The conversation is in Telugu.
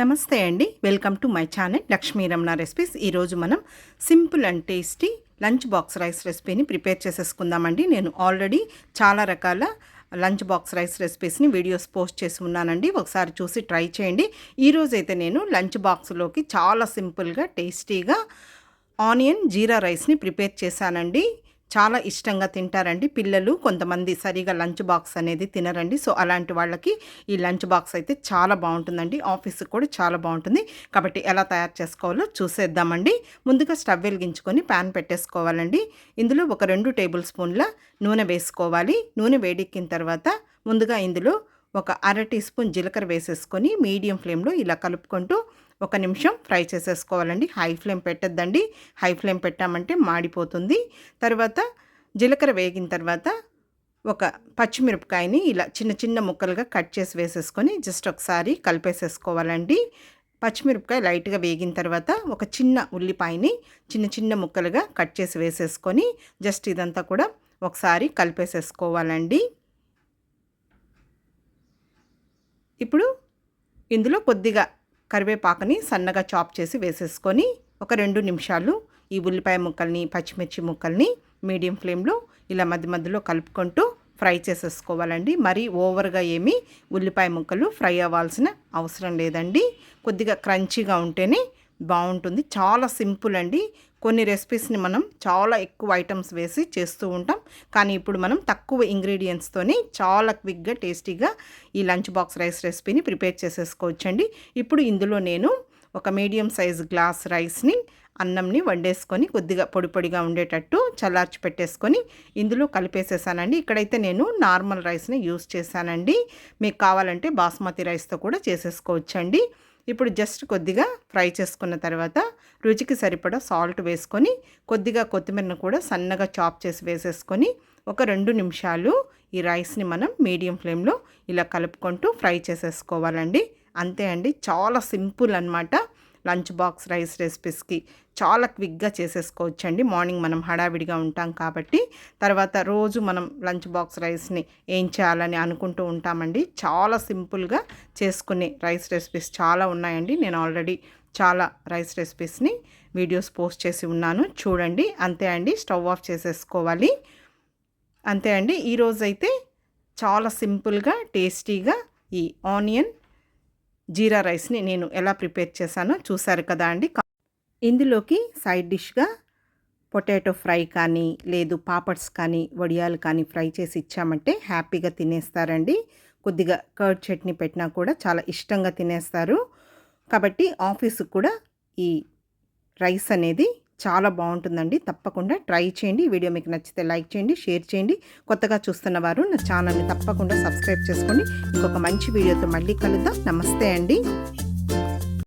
నమస్తే అండి. Welcome to my channel Lakshmi Ramana recipes. ఈరోజు మనం simple and tasty lunch box rice రెసిపీని ప్రిపేర్ చేసేసుకుందామండి. నేను ఆల్రెడీ చాలా రకాల లంచ్ బాక్స్ రైస్ రెసిపీస్ని వీడియోస్ పోస్ట్ చేసి ఉన్నానండి. ఒకసారి చూసి ట్రై చేయండి. ఈరోజు అయితే నేను లంచ్ బాక్స్లోకి చాలా సింపుల్గా టేస్టీగా ఆనియన్ జీరా రైస్ని ప్రిపేర్ చేశానండి. చాలా ఇష్టంగా తింటారండి. పిల్లలు కొంతమంది సరిగా లంచ్ బాక్స్ అనేది తినరండి. సో అలాంటి వాళ్ళకి ఈ లంచ్ బాక్స్ అయితే చాలా బాగుంటుందండి. ఆఫీస్కి కూడా చాలా బాగుంటుంది. కాబట్టి ఎలా తయారు చేసుకోవాలో చూసేద్దామండి. ముందుగా స్టవ్ వెలిగించుకొని ప్యాన్ పెట్టేసుకోవాలండి. ఇందులో ఒక రెండు టేబుల్ స్పూన్ల నూనె వేసుకోవాలి. నూనె వేడెక్కిన తర్వాత ముందుగా ఇందులో ఒక అర టీ స్పూన్ జీలకర్ర వేసేసుకొని మీడియం ఫ్లేమ్లో ఇలా కలుపుకుంటూ ఒక నిమిషం ఫ్రై చేసేసుకోవాలండి. హై ఫ్లేమ్ పెట్టద్దండి. హై ఫ్లేమ్ పెట్టామంటే మాడిపోతుంది. తర్వాత జీలకర్ర వేగిన తర్వాత ఒక పచ్చిమిరపకాయని ఇలా చిన్న చిన్న ముక్కలుగా కట్ చేసి వేసేసుకొని జస్ట్ ఒకసారి కలిపేసేసుకోవాలండి. పచ్చిమిరపకాయ లైట్గా వేగిన తర్వాత ఒక చిన్న ఉల్లిపాయని చిన్న చిన్న ముక్కలుగా కట్ చేసి వేసేసుకొని జస్ట్ ఇదంతా కూడా ఒకసారి కలిపేసేసుకోవాలండి. ఇప్పుడు ఇందులో కొద్దిగా కరివేపాకుని సన్నగా చాప్ చేసి వేసేసుకొని ఒక రెండు నిమిషాలు ఈ ఉల్లిపాయ ముక్కల్ని పచ్చిమిర్చి ముక్కల్ని మీడియం ఫ్లేమ్లో ఇలా మధ్య మధ్యలో కలుపుకుంటూ ఫ్రై చేసేసుకోవాలండి. మరీ ఓవర్గా ఏమీ ఉల్లిపాయ ముక్కలు ఫ్రై అవ్వాల్సిన అవసరం లేదండి. కొద్దిగా క్రంచీగా ఉంటేనే బాగుంటుంది. చాలా సింపుల్ అండి. కొన్ని రెసిపీస్ని మనం చాలా ఎక్కువ ఐటమ్స్ వేసి చేస్తూ ఉంటాం. కానీ ఇప్పుడు మనం తక్కువ ఇంగ్రీడియంట్స్తోని చాలా క్విక్గా టేస్టీగా ఈ లంచ్ బాక్స్ రైస్ రెసిపీని ప్రిపేర్ చేసేసుకోవచ్చండి. ఇప్పుడు ఇందులో నేను ఒక మీడియం సైజ్ గ్లాస్ రైస్ని అన్నంని వండేసుకొని కొద్దిగా పొడి పొడిగా ఉండేటట్టు చల్లార్చి పెట్టేసుకొని ఇందులో కలిపేసేసానండి. ఇక్కడైతే నేను నార్మల్ రైస్ని యూస్ చేశానండి. మీకు కావాలంటే బాస్మతి రైస్తో కూడా చేసేసుకోవచ్చండి. ఇప్పుడు జస్ట్ కొద్దిగా ఫ్రై చేసుకున్న తర్వాత రుచికి సరిపడా సాల్ట్ వేసుకొని కొద్దిగా కొత్తిమీరను కూడా సన్నగా చాప్ చేసి వేసేసుకొని ఒక రెండు నిమిషాలు ఈ రైస్ని మనం మీడియం ఫ్లేమ్లో ఇలా కలుపుకుంటూ ఫ్రై చేసేసుకోవాలండి. అంతే అండి చాలా సింపుల్ అనమాట లంచ్ బాక్స్ రైస్ రెసిపీస్కి చాలా క్విక్గా చేసేసుకోవచ్చండి. మార్నింగ్ మనం హడావిడిగా ఉంటాం కాబట్టి తర్వాత రోజు మనం లంచ్ బాక్స్ రైస్ని ఏం చేయాలని అనుకుంటూ ఉంటామండి. చాలా సింపుల్గా చేసుకునే రైస్ రెసిపీస్ చాలా ఉన్నాయండి. నేను ఆల్రెడీ చాలా రైస్ రెసిపీస్ని వీడియోస్ పోస్ట్ చేసి ఉన్నాను. చూడండి అంతే అండి. స్టవ్ ఆఫ్ చేసేసుకోవాలి. అంతే అండి. ఈరోజైతే చాలా సింపుల్గా టేస్టీగా ఈ ఆనియన్ జీరా రైస్ని నేను ఎలా ప్రిపేర్ చేశానో చూసారు కదా అండి. ఇందులోకి సైడ్ డిష్గా పొటాటో ఫ్రై కానీ లేదు పాపడ్స్ కానీ వడియాలు కానీ ఫ్రై చేసి ఇచ్చామంటే హ్యాపీగా తినేస్తారండి. కొద్దిగా కర్డ్ చట్నీ పెట్టినా కూడా చాలా ఇష్టంగా తినేస్తారు. కాబట్టి ఆఫీస్కి కూడా ఈ రైస్ అనేది చాలా బాగుంటుందండి. తప్పకుండా ట్రై చేయండి. ఈ వీడియో మీకు నచ్చితే లైక్ చేయండి షేర్ చేయండి. కొత్తగా చూస్తున్న వారు నా ఛానల్ని తప్పకుండా సబ్స్క్రైబ్ చేసుకోండి. ఇంకొక మంచి వీడియోతో మళ్ళీ కలుద్దాం. నమస్తే అండి.